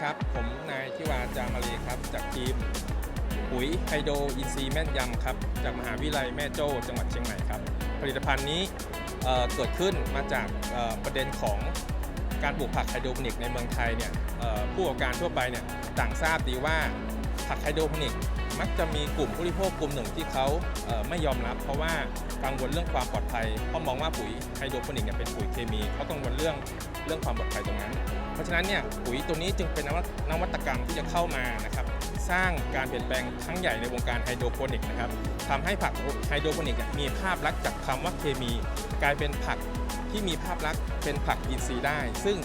ครับ ผมนายทิวาจามาเลีครับ จากทีมปุ๋ยไฮโดรอินซีแม่นยำครับ จากมหาวิทยาลัยแม่โจ้จังหวัดเชียงใหม่ครับ ผลิตภัณฑ์นี้เเกิดขึ้นมาจากประเด็นของการปลูกผักไฮโดรโปนิกในเมืองไทยเนี่ยผู้ประกอบการทั่วไปเนี่ยต่างทราบดีว่าผักไฮโดรโปนิก มักจะมีกลุ่มผู้บริโภคกลุ่มหนึ่งที่เขาเไม่ยอมรับ เพราะว่ากังวลเรื่องความปลอดภัยเพราะมองว่าปุ๋ยไฮโดรโปนิกเนี่ยเป็นปุ๋ยเคมีเขากังวลเรื่องเรื่องความปลอดภัยตรงนั้น เพราะฉะนั้นเนี่ยปุ๋ยตัวนี้จึงเป็นนวัตกรรมที่จะเข้ามานะครับสร้างการเปลี่ยนแปลงครั้งใหญ่ในวงการไฮโดรโปนิกนะครับทำให้ผักไฮโดรโปนิกเนตมีภาพลักษณ์จากคำว่าเคมี กลายเป็นผักที่มีภาพลักษณ์เป็นผักอินทรีย์ได้ ซึ่ง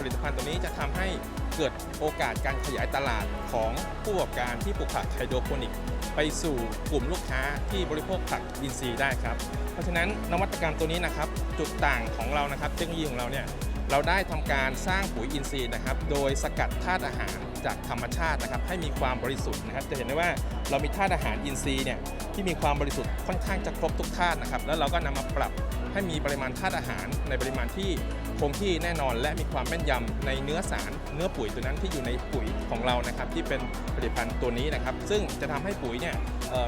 ผลิตภัณฑ์ตัวนี้จะทำให้เกิดโอกาสการขยายตลาดของผู้ประกอบการที่ปลูกผักไฮโดรโปนิก ไปสู่กลุ่มลูกค้าที่บริโภคผักอินทรีย์ได้ครับ เพราะฉะนั้นนวัตกรรมตัวนี้นะครับจุดต่างของเรานะครับเทคโนโลยีของเราเนี่ย เราได้ทำการสร้างปุ๋ยอินทรีย์นะครับ โดยสกัดธาตุอาหารจากธรรมชาตินะครับให้มีความบริสุทธิ์นะครับ จะเห็นได้ว่าเรามีธาตุอาหารอินทรีย์เนี่ยที่มีความบริสุทธิ์ค่อนข้างจะครบทุกธาตุนะครับ แล้วเราก็นำมาปรับให้มีปริมาณธาตุอาหาร ในปริมาณที่คงที่แน่นอน และมีความแม่นยำในเนื้อสาร เนื้อปุ๋ยตัวนั้นที่อยู่ในปุ๋ยของเรานะครับ ที่เป็นผลิตภัณฑ์ตัวนี้นะครับ ซึ่งจะทำให้ปุ๋ยเนี่ย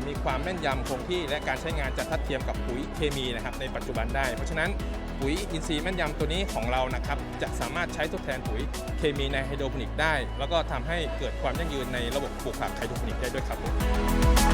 มีความแม่นยำคงที่และการใช้งานจะทัดเทียมกับปุ๋ยเคมีนะครับในปัจจุบันได้ เพราะฉะนั้นปุ๋ยอินทรีย์แม่นยำตัวนี้ของเรานะครับจะสามารถใช้ทดแทนปุ๋ยเคมีในไฮโดรพนิกได้ แล้วก็ทำให้เกิดความยั่งยืนในระบบปลูกผักไฮโดรพนิกได้ด้วยครับผม